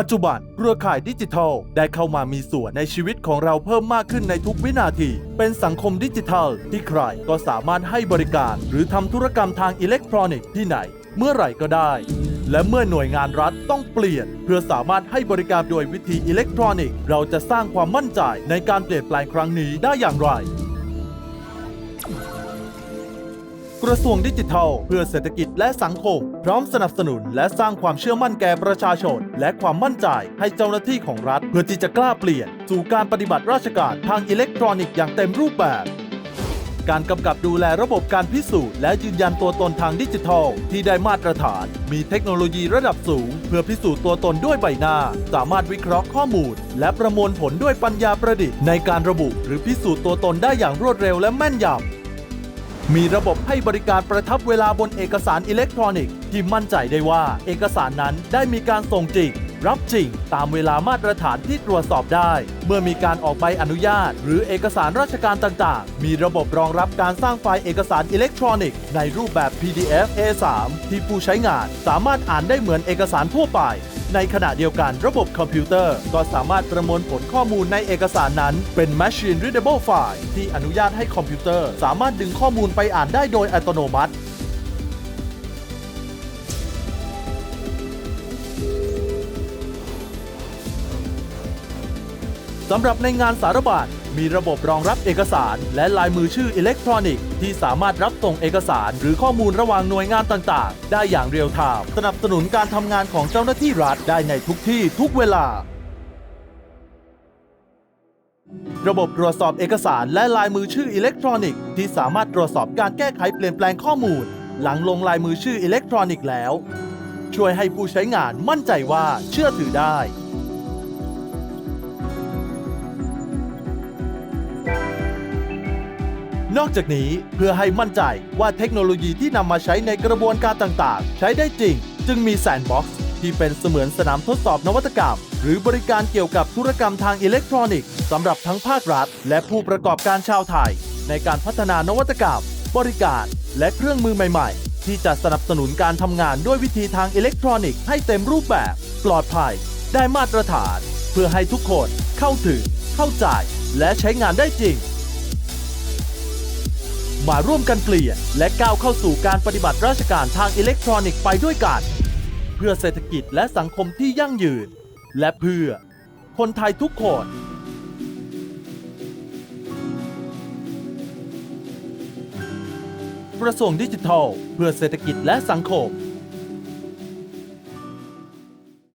ปัจจุบันเครือข่ายดิจิทัล ได้เข้ามามีส่วนในชีวิตของเราเพิ่มมากขึ้นในทุกวินาที เป็นสังคมดิจิทัล ที่ใครก็สามารถให้บริการ หรือทำธุรกรรมทางอิเล็กทรอนิกส์ที่ไหน เมื่อไหร่ก็ได้ และเมื่อหน่วยงานรัฐต้องเปลี่ยน เพื่อสามารถให้บริการโดยวิธีอิเล็กทรอนิกส์เราจะสร้างความมั่นใจในการเปลี่ยนแปลงครั้งนี้ได้อย่างไร กระทรวงดิจิทัล เพื่อเศรษฐกิจและสังคม พร้อมสนับสนุนและสร้างความเชื่อมั่นแก่ประชาชน และความมั่นใจให้เจ้าหน้าที่ของรัฐ เพื่อที่จะกล้าเปลี่ยน สู่การปฏิบัติราชการทางอิเล็กทรอนิกส์อย่างเต็มรูปแบบการกำกับดูแลระบบการพิสูจน์และยืนยันตัวตนทางดิจิทัล ที่ได้มาตรฐาน มีเทคโนโลยีระดับสูง เพื่อพิสูจน์ตัวตนด้วยใบหน้า สามารถวิเคราะห์ข้อมูล และประมวลผลด้วยปัญญาประดิษฐ์ในการระบุ หรือพิสูจน์ตัวตนได้อย่างรวดเร็วและแม่นยำ มีระบบให้บริการประทับเวลาบนเอกสารอิเล็กทรอนิกส์ที่มั่นใจได้ว่าเอกสารนั้นได้มีการส่งจริงรับจริง ตามเวลามาตรฐานที่ตรวจสอบได้ เมื่อมีการออกใบอนุญาต หรือเอกสารราชการต่างๆ มีระบบรองรับการสร้างไฟล์เอกสารอิเล็กทรอนิกส์ในรูปแบบ PDF A3 ที่ผู้ใช้งานสามารถอ่านได้เหมือนเอกสารทั่วไป ในขณะเดียวกันระบบคอมพิวเตอร์ ก็สามารถประมวลผลข้อมูลในเอกสารนั้น เป็น Machine Readable File ที่อนุญาตให้คอมพิวเตอร์ สามารถดึงข้อมูลไปอ่านได้โดยอัตโนมัติสำหรับในงานสารบัญ มีระบบรองรับเอกสาร และลายมือชื่ออิเล็กทรอนิกส์ที่สามารถรับส่งเอกสาร หรือข้อมูลระหว่างหน่วยงานต่างๆ ได้อย่างเรียลไทม์สนับสนุนการทำงานของเจ้าหน้าที่รัฐได้ในทุกที่ทุกเวลา ระบบตรวจสอบเอกสารและลายมือชื่ออิเล็กทรอนิกส์ที่สามารถตรวจสอบการแก้ไขเปลี่ยนแปลงข้อมูล หลังลงลายมือชื่ออิเล็กทรอนิกส์แล้ว ช่วยให้ผู้ใช้งานมั่นใจว่าเชื่อถือได้ นอกจากนี้เพื่อให้มั่นใจว่าเทคโนโลยีที่นำมาใช้ในกระบวนการต่างๆ ใช้ได้จริง จึงมีแซนด์บ็อกซ์ที่เป็นเสมือนสนามทดสอบนวัตกรรม หรือบริการเกี่ยวกับธุรกรรมทางอิเล็กทรอนิกส์สำหรับทั้งภาครัฐ และผู้ประกอบการชาวไทย ในการพัฒนานวัตกรรม บริการ และเครื่องมือใหม่ ๆ ที่จะสนับสนุนการทำงานด้วยวิธีทางอิเล็กทรอนิกส์ให้เต็มรูปแบบ ปลอดภัย ได้มาตรฐาน เพื่อให้ทุกคนเข้าถึง เข้าใจ และใช้งานได้จริง มาร่วมกันเปลี่ยน และก้าวเข้าสู่การปฏิบัติราชการทางอิเล็กทรอนิกส์ไปด้วยกัน เพื่อเศรษฐกิจและสังคมที่ยั่งยืน และเพื่อ คนไทยทุกคนกระทรวงดิจิทัล เพื่อเศรษฐกิจและสังคม